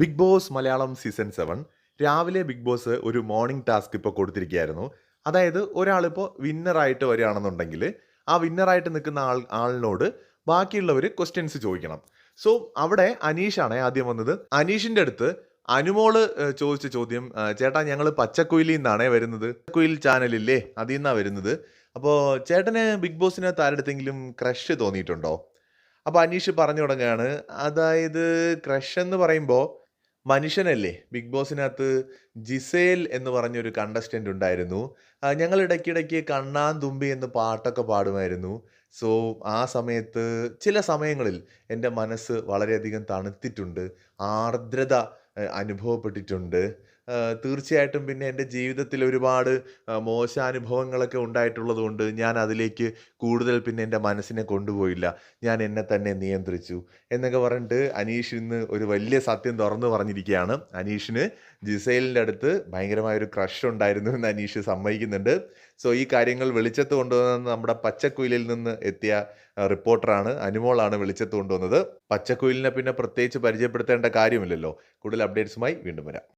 Big boss Malayalam season seven രാവിലെ big boss ഒരു morning task ഇപ്പോൾ കൊടുത്തിരിക്കുകയായിരുന്നു. അതായത് ഒരാളിപ്പോൾ വിന്നറായിട്ട് വരികയാണെന്നുണ്ടെങ്കിൽ ആ വിന്നറായിട്ട് നിൽക്കുന്ന ആൾ ആളിനോട് ബാക്കിയുള്ളവർ ക്വസ്റ്റ്യൻസ് ചോദിക്കണം. സോ അവിടെ അനീഷാണ് ആദ്യം വന്നത്. അനീഷിന്റെ അടുത്ത് അനുമോൾ ചോദിച്ച ചോദ്യം ചേട്ടാ ഞങ്ങൾ പച്ചക്കുയിലിൽ നിന്നാണ് വരുന്നത്. കുയിൽ ചാനലില്ലേ അതിൽ നിന്നാണ് വരുന്നത്. അപ്പോൾ ചേട്ടന് ബിഗ് ബോസിനകത്ത് താരടുത്തെങ്കിലും ക്രഷ് തോന്നിയിട്ടുണ്ടോ? അപ്പോൾ അനീഷ് പറഞ്ഞു തുടങ്ങുകയാണ്. അതായത് ക്രഷ് എന്ന് പറയുമ്പോൾ മനുഷ്യനല്ലേ? ബിഗ് ബോസിനകത്ത് ജിസേൽ എന്ന് പറഞ്ഞൊരു കണ്ടസ്റ്റന്റ് ഉണ്ടായിരുന്നു. ഞങ്ങൾ ഇടയ്ക്കിടയ്ക്ക് കണ്ണാൻ തുമ്പി എന്ന് പാട്ടൊക്കെ പാടുമായിരുന്നു. സോ ആ സമയത്ത് ചില സമയങ്ങളിൽ എന്റെ മനസ്സ് വളരെയധികം തണുത്തിട്ടുണ്ട്. ആർദ്രത അനുഭവപ്പെട്ടിട്ടുണ്ട്. തീർച്ചയായിട്ടും പിന്നെ എന്റെ ജീവിതത്തിൽ ഒരുപാട് മോശ മോശാനുഭവങ്ങളൊക്കെ ഉണ്ടായിട്ടുള്ളത് കൊണ്ട് ഞാൻ അതിലേക്ക് കൂടുതൽ പിന്നെ എന്റെ മനസ്സിനെ കൊണ്ടുപോയില്ല. ഞാൻ എന്നെ തന്നെ നിയന്ത്രിച്ചു. എന്നൊക്കെ പറഞ്ഞിട്ട് അനീഷ് ഇന്ന് ഒരു വലിയ സത്യം തുറന്നു പറഞ്ഞിരിക്കുകയാണ്. അനീഷിന് ജിസൈലിന്റെ അടുത്ത് ഭയങ്കരമായ ഒരു ക്രഷ് ഉണ്ടായിരുന്നു എന്ന് അനീഷ് സമ്മതിക്കുന്നുണ്ട്. സോ ഈ കാര്യങ്ങൾ വെളിച്ചത്ത് കൊണ്ടുവന്ന നമ്മുടെ പച്ചക്കുയിലിൽ നിന്ന് എത്തിയ റിപ്പോർട്ടറാണ്. അനുമോളാണ് വെളിച്ചത്ത് കൊണ്ടുവന്നത്. പച്ചക്കുയിലിനെ പിന്നെ പ്രത്യേകിച്ച് പരിചയപ്പെടുത്തേണ്ട കാര്യമില്ലല്ലോ. കൂടുതൽ അപ്ഡേറ്റ്സുമായി വീണ്ടും വരാം.